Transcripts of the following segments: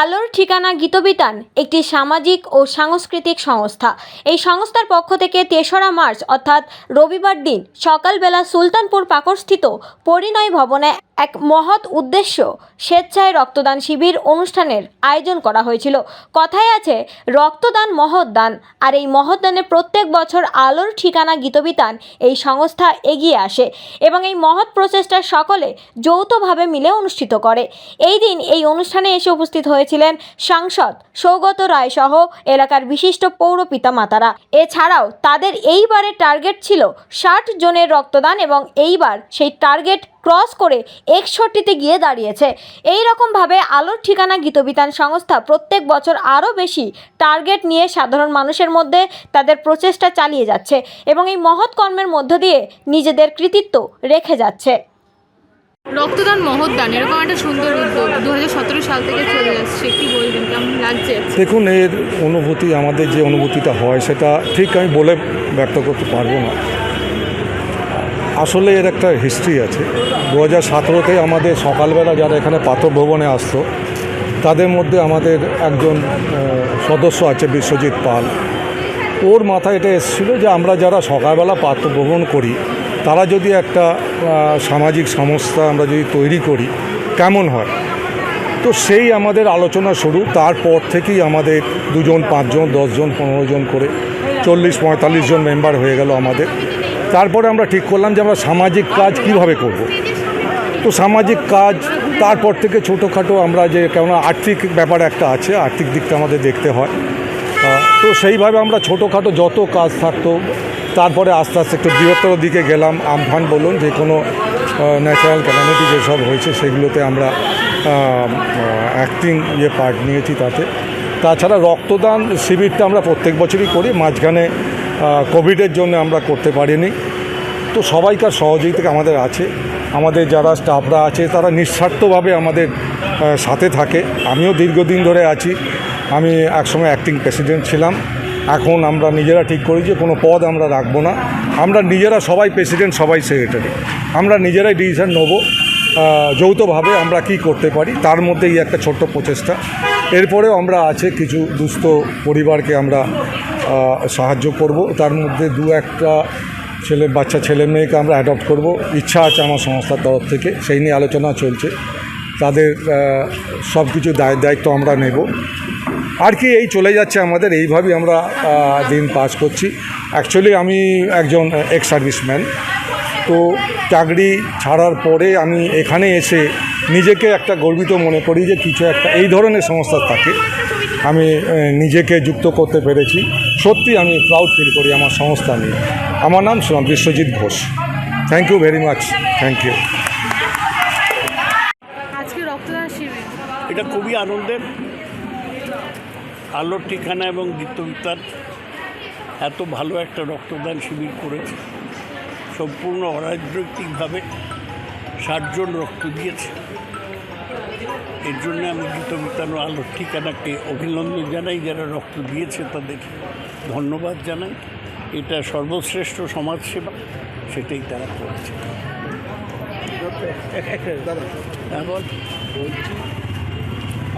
আলোর ঠিকানা গীতবিতান, একটি সামাজিক ও সাংস্কৃতিক সংস্থা। এই সংস্থার পক্ষ থেকে তেসরা মার্চ, অর্থাৎ রবিবার দিন, সকালবেলা সুলতানপুর পাকড়স্থিত পরিণয় ভবনে এক মহৎ উদ্দেশ্য স্বেচ্ছায় রক্তদান শিবির অনুষ্ঠানের আয়োজন করা হয়েছিল। কথায় আছে, রক্তদান মহৎ দান, আর এই মহৎ দানে প্রত্যেক বছর আলোর ঠিকানা গীতবিতান এই সংস্থা এগিয়ে আসে এবং এই মহৎ প্রচেষ্টা সকলে যৌথভাবে মিলে অনুষ্ঠিত করে। এই দিন এই অনুষ্ঠানে এসে উপস্থিত হয়েছিলেন সাংসদ সৌগত রায় সহ এলাকার বিশিষ্ট পৌর পিতামাতারা। এছাড়াও তাদের এইবারের টার্গেট ছিল ষাট জনের রক্তদান এবং এইবার সেই টার্গেট ক্রস করে একষট্টিতে গিয়ে দাঁড়িয়েছে। এই রকমভাবে আলোর ঠিকানা গীতবিতান সংস্থা প্রত্যেক বছর আরও বেশি টার্গেট নিয়ে সাধারণ মানুষের মধ্যে তাদের প্রচেষ্টা চালিয়ে যাচ্ছে এবং এই মহৎ কর্মের মধ্য দিয়ে নিজেদের কৃতিত্ব রেখে যাচ্ছে। রক্তদান মহৎদান এরকম একটা সুন্দর উদ্যোগ দু হাজার সতেরো সাল থেকে চলে আসছে কি বলবেন কেমন লাগছে? দেখুন এর অনুভূতি আমাদের যে অনুভূতিটা হয় সেটা ঠিক আমি বলে ব্যক্ত করতে পারব না। আসলে এর একটা হিস্ট্রি আছে। দু হাজার সতেরোতে আমাদের সকালবেলা যারা এখানে পাথর ভবনে আসতো, তাদের মধ্যে আমাদের একজন সদস্য আছে বিশ্বজিৎ পাল। ওর মাথায় এটা এসেছিল যে আমরা যারা সকালবেলা পাত্র ভ্রমণ করি, তারা যদি একটা সামাজিক সংস্থা আমরা যদি তৈরি করি, কেমন হয়? তো সেই আমাদের আলোচনা শুরু। তারপর থেকেই আমাদের দুজন, পাঁচজন, দশজন, পনেরো জন করে চল্লিশ, পঁয়তাল্লিশ জন মেম্বার হয়ে গেল আমাদের। তারপরে আমরা ঠিক করলাম যে আমরা সামাজিক কাজ কীভাবে করব। তো সামাজিক কাজ তারপর থেকে ছোটোখাটো আমরা যে কেননা আর্থিক ব্যাপার একটা আছে, আর্থিক দিকটা আমাদের দেখতে হয়। তো সেইভাবে আমরা ছোটোখাটো যত কাজ থাকতো, তারপরে আস্তে আস্তে একটু বৃহত্তর দিকে গেলাম। আমফান বলুন, যে কোনো ন্যাচারাল ক্যালামিটি যেসব হয়েছে, সেগুলোতে আমরা অ্যাক্টিং ইয়ে পার্ট নিয়েছি তাতে। তাছাড়া রক্তদান শিবিরটা আমরা প্রত্যেক বছরই করি। মাঝখানে কোভিডের জন্য আমরা করতে পারিনি। তো সবাইকার সহযোগিতা আমাদের আছে। আমাদের যারা স্টাফরা আছে, তারা নিঃস্বার্থভাবে আমাদের সাথে থাকে। আমিও দীর্ঘদিন ধরে আছি। আমি একসময় অ্যাক্টিং প্রেসিডেন্ট ছিলাম। এখন আমরা নিজেরা ঠিক করি যে কোনো পদ আমরা রাখব না। আমরা নিজেরা সবাই প্রেসিডেন্ট সবাই সেক্রেটারি আমরা নিজেরাই ডিসিশন নেব যৌথভাবে আমরা কি করতে পারি, তার মধ্যে এই একটা ছোট্ট প্রচেষ্টা। এরপরেও আমরা আছে কিছু দুস্থ পরিবারকে আমরা সাহায্য করব। তার মধ্যে দু একটা ছেলে, বাচ্চা, ছেলে মেয়েকে আমরা অ্যাডপ্ট করব। ইচ্ছা আছে আমার সংস্থার তরফ থেকে। সেই নিয়ে আলোচনা চলছে। তাদের সব কিছু দায়, দায়িত্ব আমরা নেব। আর কি এই চলে যাচ্ছে আমাদের, এইভাবেই আমরা দিন পাস করছি। অ্যাকচুয়ালি আমি একজন এক্স সার্ভিসম্যান তো চাকরি ছাড়ার পরে আমি এখানে এসে নিজেকে একটা গর্বিত মনে করি যে কিছু একটা, এই ধরনের সংস্থা থাকে। আমি নিজেকে যুক্ত করতে পেরেছি। সত্যি আমি প্রাউড ফিল করি আমার সংস্থা নিয়ে। আমার নাম Biswajit Ghosh. Thank you very much thank you আজকে রক্তদান শিবির। এটা খুবই আনন্দের। আলোর ঠিকানা এবং গীতবিতান এত ভালো একটা রক্তদান শিবির করেছে। সম্পূর্ণ অরাজনৈতিকভাবে ষাটজন রক্ত দিয়েছে। এর জন্য আমি গীতবিতান ও আলোর ঠিকানাকে অভিনন্দন জানাই যারা রক্ত দিয়েছে তাদের ধন্যবাদ জানাই। এটা সর্বশ্রেষ্ঠ সমাজসেবা সেটাই তারা করেছে।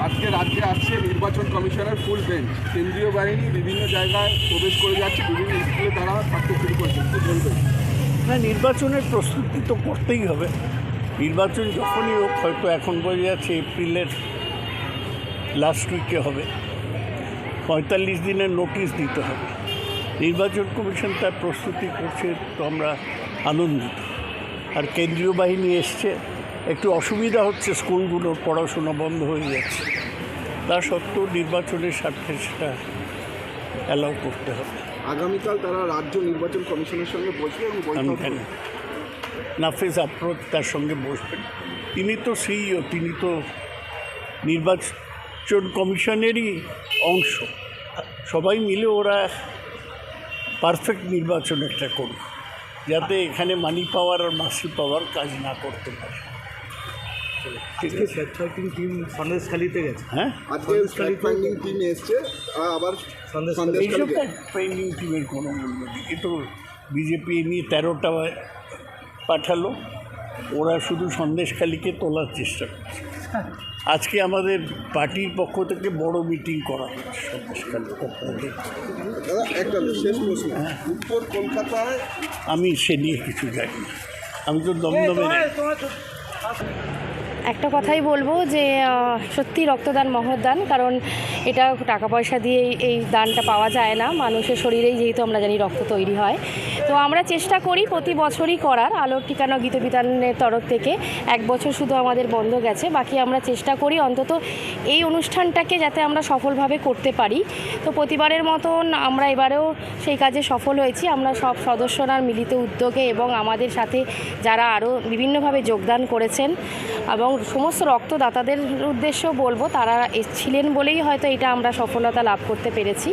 আজকে রাজ্যে আসছে নির্বাচন কমিশনের ফুল বেঞ্চ কেন্দ্রীয় বাহিনী বিভিন্ন জায়গায় প্রবেশ করে যাচ্ছে বিভিন্ন স্কুলে তারা থাকতে শুরু করছে। না নির্বাচনের প্রস্তুতি তো করতেই হবে। নির্বাচন যখনই হোক হয়তো এখন বোঝা যাচ্ছে এপ্রিলের লাস্ট উইকে হবে। পঁয়তাল্লিশ দিনের নোটিশ দিতে হবে। নির্বাচন কমিশন তার প্রস্তুতি করছে তো আমরা আনন্দিত। আর কেন্দ্রীয় বাহিনী এসছে একটু অসুবিধা হচ্ছে স্কুলগুলোর পড়াশোনা বন্ধ হয়ে যাচ্ছে। তা সত্ত্বেও নির্বাচনের স্বার্থে সেটা অ্যালাউ করতে হবে। আগামীকাল তারা রাজ্য নির্বাচন কমিশনের সঙ্গে বসবে এবং আমি জানি। নাফিজ আফরোজ তার সঙ্গে বসবেন। তিনি তো সিইও তিনি তো নির্বাচন কমিশনেরই অংশ। সবাই মিলে ওরা পারফেক্ট নির্বাচন একটা করুক যাতে এখানে মানি পাওয়ার আর মাসি পাওয়ার কাজ না করতে পারে। টিম সন্দেশখালিতে গেছে। হ্যাঁ? আজকে ফাইন্ডিং টিম এসছে আবার সন্দেশ এইসব সন্দেশখালীতে ট্রেনিং টিমের কোনো মূল্য নেই। এ তো বিজেপি নিয়ে তেরোটা পাঠালো। ওরা শুধু সন্দেশখালিকে তোলার চেষ্টা করছে। আজকে আমাদের পার্টির পক্ষ থেকে বড় মিটিং করা হচ্ছে সন্দেশখালী দাদা একটা শেষ প্রশ্ন। উত্তর কলকাতায় আমি সে নিয়ে কিছু জানি না। আমি তো দমদমে একটা কথাই বলব যে সত্যি রক্তদান মহৎদান, কারণ এটা টাকা পয়সা দিয়ে এই- দানটা পাওয়া যায় না। মানুষের শরীরেই যেহেতু আমরা জানি রক্ত তৈরি হয়। তো আমরা চেষ্টা করি প্রতি বছরই করার, আলোর ঠিকানা গীত বিতানের তরফ থেকে। এক বছর শুধু আমাদের বন্ধ গেছে, বাকি আমরা চেষ্টা করি অন্তত এই অনুষ্ঠানটাকে যাতে আমরা সফলভাবে করতে পারি। তো প্রতিবারের মতন আমরা এবারেও সেই কাজে সফল হয়েছি। আমরা সব সদস্যরা মিলিত উদ্যোগে এবং আমাদের সাথে যারা আরও বিভিন্নভাবে যোগদান করেছেন এবং সমস্ত রক্তদাতাদের উদ্দেশ্যেও বলব, তারা ছিলেন বলেই হয়তো এটা আমরা সফলতা লাভ করতে পেরেছি।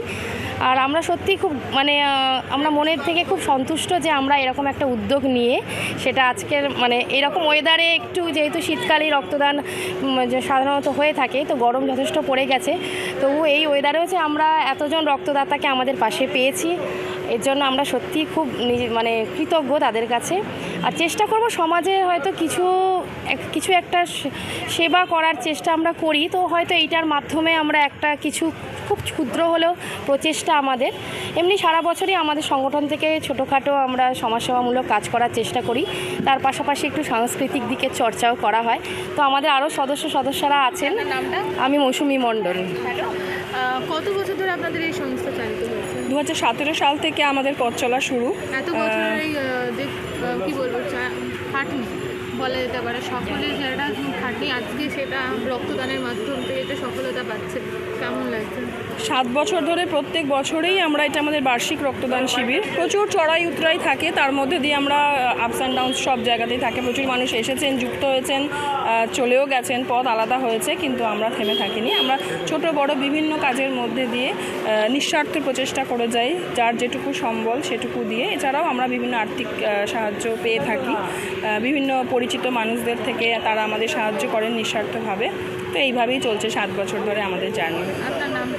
আর আমরা সত্যি খুব মানে আমরা মনের থেকে খুব সন্তুষ্ট যে আমরা এরকম একটা উদ্যোগ নিয়ে সেটা আজকের মানে এরকম ওয়েদারে একটু যেহেতু শীতকালে রক্তদান সাধারণত হয়ে থাকে, তো গরম যথেষ্ট পড়ে গেছে। তবু এই ওয়েদারেও যে আমরা এতজন রক্তদাতাকে আমাদের পাশে পেয়েছি, এর জন্য আমরা সত্যিই খুব মানে কৃতজ্ঞ তাদের কাছে। আর চেষ্টা করব সমাজে হয়তো কিছু কিছু একটা সেবা করার চেষ্টা আমরা করি তো হয়তো এইটার মাধ্যমে আমরা একটা কিছু খুব ক্ষুদ্র হলেও প্রচেষ্টা আমাদের। এমনি সারা বছরই আমাদের সংগঠন থেকে ছোটোখাটো আমরা সমাজসেবামূলক কাজ করার চেষ্টা করি। তার পাশাপাশি একটু সাংস্কৃতিক দিকের চর্চাও করা হয়। তো আমাদের আরও সদস্য সদস্যরা আছেন। আমি মৌসুমি মণ্ডল। কত বছর ধরে আপনাদের এই সংস্থা চালিত হয়েছে? দু হাজার সতেরো সাল থেকে আমাদের পথ চলা শুরু। এত আহ, কি বলব খাটনি বলা যেতে পারে সকলের যারা খাটনি আজকে সেটা রক্তদানের মাধ্যম থেকে এটা সফলতা পাচ্ছে। কেমন লাগছে? সাত বছর ধরে প্রত্যেক বছরেই আমরা এটা আমাদের বার্ষিক রক্তদান শিবির। প্রচুর চড়াই উতরাই থাকে, তার মধ্যে দিয়ে আমরা আপস অ্যান্ড ডাউন সব জায়গাতেই থাকে। প্রচুর মানুষ এসেছেন, যুক্ত হয়েছেন চলেও গেছেন, পথ আলাদা হয়েছে, কিন্তু আমরা থেমে থাকিনি। আমরা ছোট, বড় বিভিন্ন কাজের মধ্যে দিয়ে নিঃস্বার্থ প্রচেষ্টা করে যাই, যার যেটুকু সম্বল সেটুকু দিয়ে। এছাড়াও আমরা বিভিন্ন আর্থিক সাহায্য পেয়ে থাকি। বিভিন্ন পরিচিত মানুষদের থেকে তারা আমাদের সাহায্য করেন নিঃস্বার্থভাবে। তো এইভাবেই চলছে সাত বছর ধরে আমাদের জার্নি।